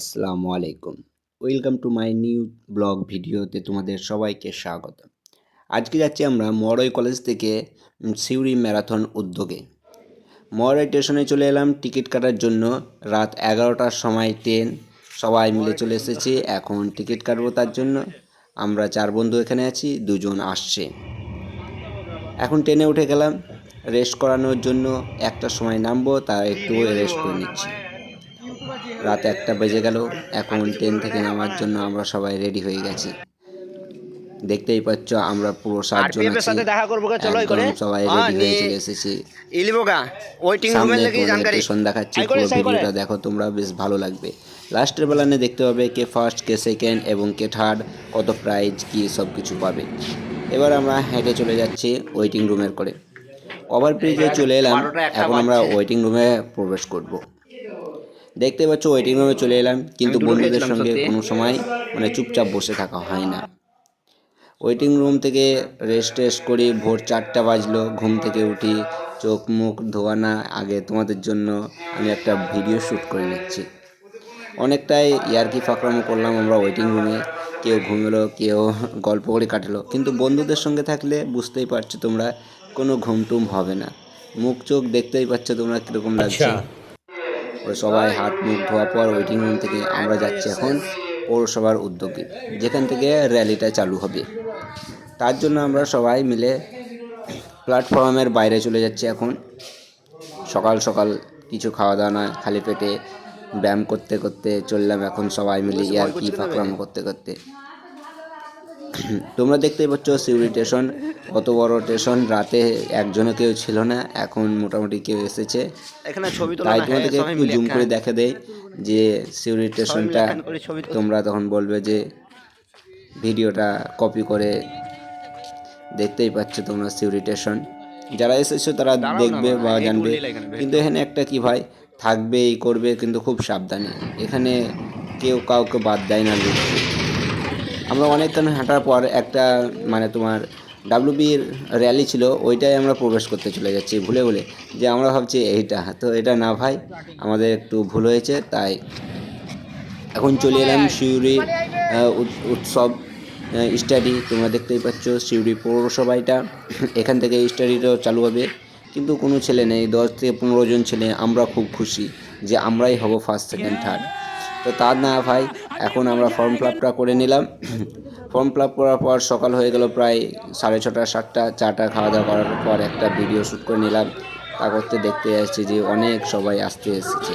আসসালামু আলাইকুম। Welcome to my new blog ভিডিওতে তোমাদের সবাইকে স্বাগত। আজকে যাচ্ছি আমরা মরই কলেজ থেকে সিউড়ি ম্যারাথন উদ্যোগে। মরই স্টেশনে চলে এলাম টিকিট কাটার জন্য। রাত এগারোটার সময় ট্রেন সবাই মিলে চলে এসেছি, এখন টিকিট কাটবো তার জন্য। আমরা চার বন্ধু এখানে আছি, দুজন আসছে। এখন ট্রেনে উঠে গেলাম। রেস্ট করানোর জন্য একটা সময় নামবো তা একটু রেস্ট করে নিচ্ছি। রাত একটা বেজে গেল এখন ট্রেন থেকে নামার জন্য আমরা সবাই রেডি হয়ে গেছি। দেখতেই পাচ্ছ আমরা পুরো সাতজন আছি। সাথে দেখা করব চলো করে সবাই রেডি হয়ে চলে এসেছি। ইলিবোগা ওয়েটিং সামনে লাগি জানকারি। পুরো ভিডিওটা দেখো তোমরা বেশ ভালো লাগবে। লাস্টের বেলানে দেখতে পাবে কে ফার্স্ট কে সেকেন্ড এবং কে থার্ড কত প্রাইজ কি সব কিছু পাবে। এবার আমরা হেঁটে চলে যাচ্ছি ওয়েটিং রুমের করে। ওভার ব্রিজে চলে এলাম এখন আমরা ওয়েটিং রুমে প্রবেশ করব। দেখতে পাচ্ছ ওয়েটিং রুমে চলে এলাম। কিন্তু বন্ধুদের সঙ্গে কোনো সময় মানে চুপচাপ বসে থাকা হয় না। ওয়েটিং রুম থেকে রেস্ট টেস্ট করি ভোর চারটা বাজলো ঘুম থেকে উঠি চোখ মুখ ধোয়ানা আগে তোমাদের জন্য আমি একটা ভিডিও শ্যুট করে নিচ্ছি। অনেকটাই ইয়ার্কি ফাকরামো করলাম আমরা ওয়েটিং রুমে কেউ ঘুমেলো কেউ গল্প করে কাটলো। কিন্তু বন্ধুদের সঙ্গে থাকলে বুঝতেই পারছ তোমরা কোনো ঘুমটুম হবে না। মুখ চোখ দেখতেই পাচ্ছ তোমরা কীরকম লাগছে। ওই সবাই হাত মুখ ধোয়া পর ওয়েটিং রুম থেকে আমরা যাচ্ছি এখন পৌরসভার উদ্যোগে যেখান থেকে র্যালিটা চালু হবে। তার জন্য আমরা সবাই মিলে প্ল্যাটফর্মের বাইরে চলে যাচ্ছি এখন। সকাল সকাল কিছু খাওয়া দাওয়া না খালি পেটে ব্যায়াম করতে করতে চললাম এখন সবাই মিলে ইয়ার কি ফাকরাম করতে করতে। তোমরা দেখতেই পাচ্ছ সিউড়ি স্টেশন। কত বড় স্টেশন। রাতে একজনও কেউ ছিল না। এখন মোটামুটি কেউ এসেছে। এখানে ছবি তাই না, হ্যাঁ, তোমাদেরকে একটু জুম করে। দেখা দেয় যে সিউড়ি স্টেশনটা। তোমরা তখন বলবে যে ভিডিওটা কপি করে দেখতেই পাচ্ছ তোমরা সিউড়ি স্টেশন। যারা এসেছ তারা দেখবে বা জানবে। কিন্তু এখানে একটা কি ভাই থাকবে এই করবে কিন্তু খুব সাবধানে। এখানে কেউ কাউকে বাদ দেয় না। আমরা অনেকক্ষণ হাঁটার পর একটা মানে তোমার ডাব্লিউবির র্যালি ছিল ওইটাই আমরা প্রবেশ করতে চলে যাচ্ছি ভুলে ভুলে, যে আমরা ভাবছি এইটা, তো এটা না ভাই, আমাদের একটু ভুল হয়েছে, তাই এখন চলে এলাম উৎ- উৎসব স্টাডি তোমরা দেখতেই পাচ্ছ সিউড়ি পৌরসভাটা এখান থেকে স্টাডিটাও চালু হবে, কিন্তু কোনো ছেলে নেই, দশ থেকে পনেরো জন ছেলে, আমরা খুব খুশি যে আমরাই হব ফার্স্ট সেকেন্ড থার্ড তো তার না ভাই এখন আমরা ফর্ম ফিল আপটা করে নিলাম। ফর্ম ফিল আপ করার পর সকাল হয়ে গেল প্রায় সাড়ে ছটা, সাতটা চাটা খাওয়া দাওয়া করার পর একটা ভিডিও শ্যুট করে নিলাম। তা করতে দেখতে যাচ্ছি যে অনেক সবাই আসতে এসেছে।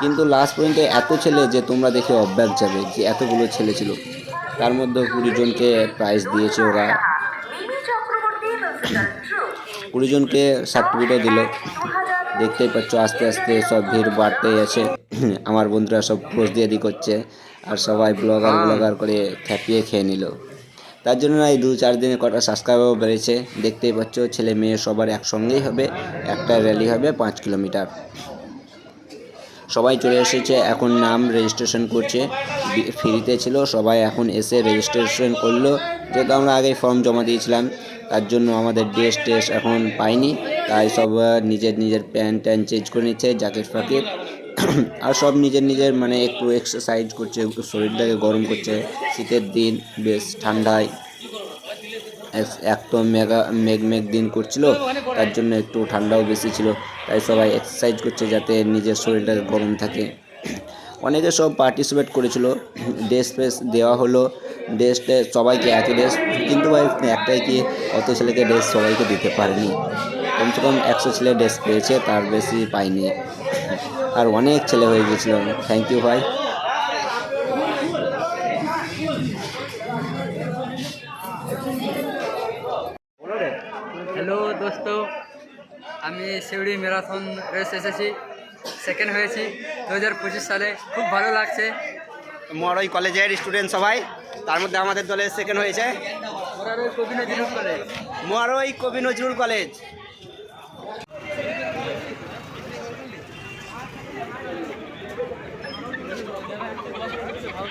কিন্তু লাস্ট পর্যন্ত এত ছেলে যে তোমরা দেখে অব্যাক যাবে যে এতগুলো ছেলে ছিল। তার মধ্যে কুড়ি জনকে প্রাইজ দিয়েছে ওরা। কুড়ি জনকে সার্টিফিকেটও দিল। দেখতেই পাচ্ছ আস্তে আস্তে সব ভিড় বাড়তেই আছে। আমার বন্ধুরা সব পোস্ট দিয়ে দি করছে আর সবাই ব্লগার ব্লগার করে খ্যাপিয়ে খেয়ে নিল। তার জন্য এই দু চার দিনে কটা সাবস্ক্রাইবারও বেড়েছে দেখতেই পাচ্ছ ছেলে মেয়ে সবার একসঙ্গেই হবে একটা র্যালি হবে পাঁচ কিলোমিটার সবাই চলে এসেছে এখন নাম রেজিস্ট্রেশন করছে ফ্রিতে ছিল সবাই এখন এসে রেজিস্ট্রেশন করল। যেহেতু আমরা আগে ফর্ম জমা দিয়েছিলাম তার জন্য আমাদের ড্রেস টেস এখন পাইনি তাই সব নিজের নিজের প্যান্ট ট্যান্ট চেঞ্জ করে নিচ্ছে জ্যাকেট ফ্যাকেট আর সব নিজের নিজের মানে একটু এক্সারসাইজ করছে শরীরটাকে গরম করছে। শীতের দিন বেশ ঠান্ডায়, এক- তো মেগা মেঘ মেঘ দিন করছিল, তার জন্য একটু ঠান্ডাও বেশি ছিল। তাই সবাই এক্সারসাইজ করছে যাতে নিজের শরীরটা গরম থাকে। অনেকে সব পার্টিসিপেট করেছিল। ড্রেস ফ্রেস দেওয়া হলো। ড্রেসটা সবাইকে একই ড্রেস কিন্তু ভাই একটাই কি, অত ছেলেকে ড্রেস সবাইকে দিতে পারেনি। কমসে কম একশো ছেলে ড্রেস পেয়েছে, তার বেশি পাইনি আর অনেক ছেলে হয়ে গেছিল। থ্যাংক ইউ ভাই। হ্যালো দোস্ত। আমি শিউড়ি ম্যারাথন রেস এসেছি। সেকেন্ড হয়েছি দু হাজার পঁচিশ সালে। খুব ভালো লাগছে। মরই কলেজের স্টুডেন্ট সবাই তার মধ্যে আমাদের দলের সেকেন্ড হয়েছে। ওরা কবি নজরুল কলেজ। মরই কবি নজরুল কলেজ।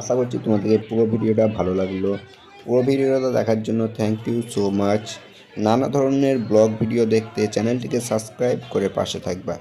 আশা করছি তোমাদের পুরো ভিডিওটা ভালো লাগল। পুরো ভিডিওটা দেখার জন্য থ্যাংক ইউ সো মাচ নানা ধরনের ব্লগ ভিডিও দেখতে চ্যানেলটিকে সাবস্ক্রাইব করে পাশে থাকবা।